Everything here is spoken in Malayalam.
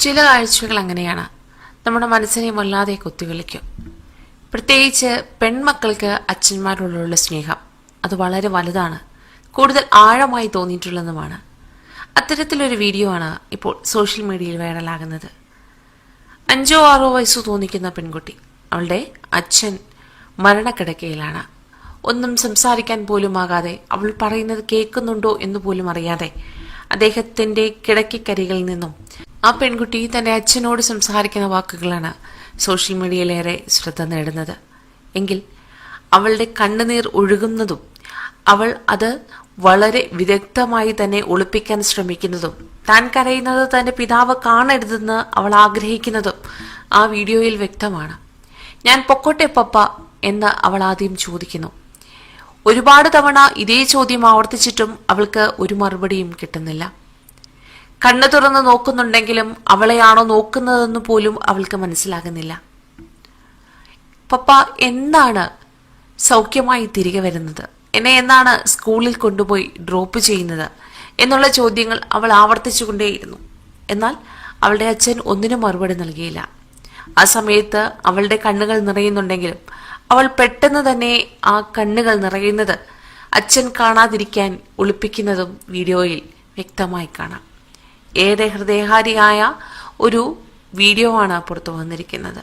ചില കാഴ്ചകൾ അങ്ങനെയാണ്. നമ്മുടെ മനസ്സിനെ വല്ലാതെ കുത്തിവിളിക്കും. പ്രത്യേകിച്ച് പെൺമക്കൾക്ക് അച്ഛന്മാരോടുള്ള സ്നേഹം അത് വളരെ വലുതാണ്. കൂടുതൽ ആഴമായി തോന്നിയിട്ടുള്ളതുമാണ്. അത്തരത്തിലൊരു വീഡിയോ ആണ് ഇപ്പോൾ സോഷ്യൽ മീഡിയയിൽ വൈറലാകുന്നത്. അഞ്ചോ ആറോ വയസ്സ് തോന്നിക്കുന്ന പെൺകുട്ടി അവളുടെ അച്ഛൻ മരണക്കിടക്കയിലാണ്. ഒന്നും സംസാരിക്കാൻ പോലും ആകാതെ അവൾ പറയുന്നത് കേൾക്കുന്നുണ്ടോ എന്ന് പോലും അറിയാതെ അദ്ദേഹത്തിന്റെ കിടക്കിക്കരികളിൽ നിന്നും. ആ പെൺകുട്ടി തന്റെ അച്ഛനോട് സംസാരിക്കുന്ന വാക്കുകളാണ് സോഷ്യൽ മീഡിയയിലേറെ ശ്രദ്ധ നേടുന്നത്. എങ്കിൽ അവളുടെ കണ്ണുനീർ ഒഴുകുന്നതും അവൾ അത് വളരെ വിദഗ്ധമായി തന്നെ ഒളിപ്പിക്കാൻ ശ്രമിക്കുന്നതും താൻ കരയുന്നത് തന്റെ പിതാവ് കാണരുതെന്ന് അവൾ ആഗ്രഹിക്കുന്നതും ആ വീഡിയോയിൽ വ്യക്തമാണ്. ഞാൻ പൊക്കോട്ടെ പപ്പ എന്ന് അവൾ ആദ്യം ചോദിക്കുന്നു. ഒരുപാട് തവണ ഇതേ ചോദ്യം ആവർത്തിച്ചിട്ടും അവൾക്ക് ഒരു മറുപടിയും കിട്ടുന്നില്ല. കണ്ണു തുറന്ന് നോക്കുന്നുണ്ടെങ്കിലും അവളെയാണോ നോക്കുന്നതെന്ന് പോലും അവൾക്ക് മനസ്സിലാകുന്നില്ല. പപ്പ എന്താണ് സൗഖ്യമായി തിരികെ വരുന്നത്? എന്നെ എന്നാണ് സ്കൂളിൽ കൊണ്ടുപോയി ഡ്രോപ്പ് ചെയ്യുന്നത്? എന്നുള്ള ചോദ്യങ്ങൾ അവൾ ആവർത്തിച്ചുകൊണ്ടേയിരുന്നു. എന്നാൽ അവളുടെ അച്ഛൻ ഒന്നിനും മറുപടി നൽകിയില്ല. ആ സമയത്ത് അവളുടെ കണ്ണുകൾ നിറയുന്നുണ്ടെങ്കിലും അവൾ പെട്ടെന്ന് തന്നെ ആ കണ്ണുകൾ നിറയുന്നത് അച്ഛൻ കാണാതിരിക്കാൻ ഒളിപ്പിക്കുന്നതും വീഡിയോയിൽ വ്യക്തമായി കാണാം. ഏറെ ഹൃദയഹാരിയായ ഒരു വീഡിയോ ആണ് പുറത്തു വന്നിരിക്കുന്നത്.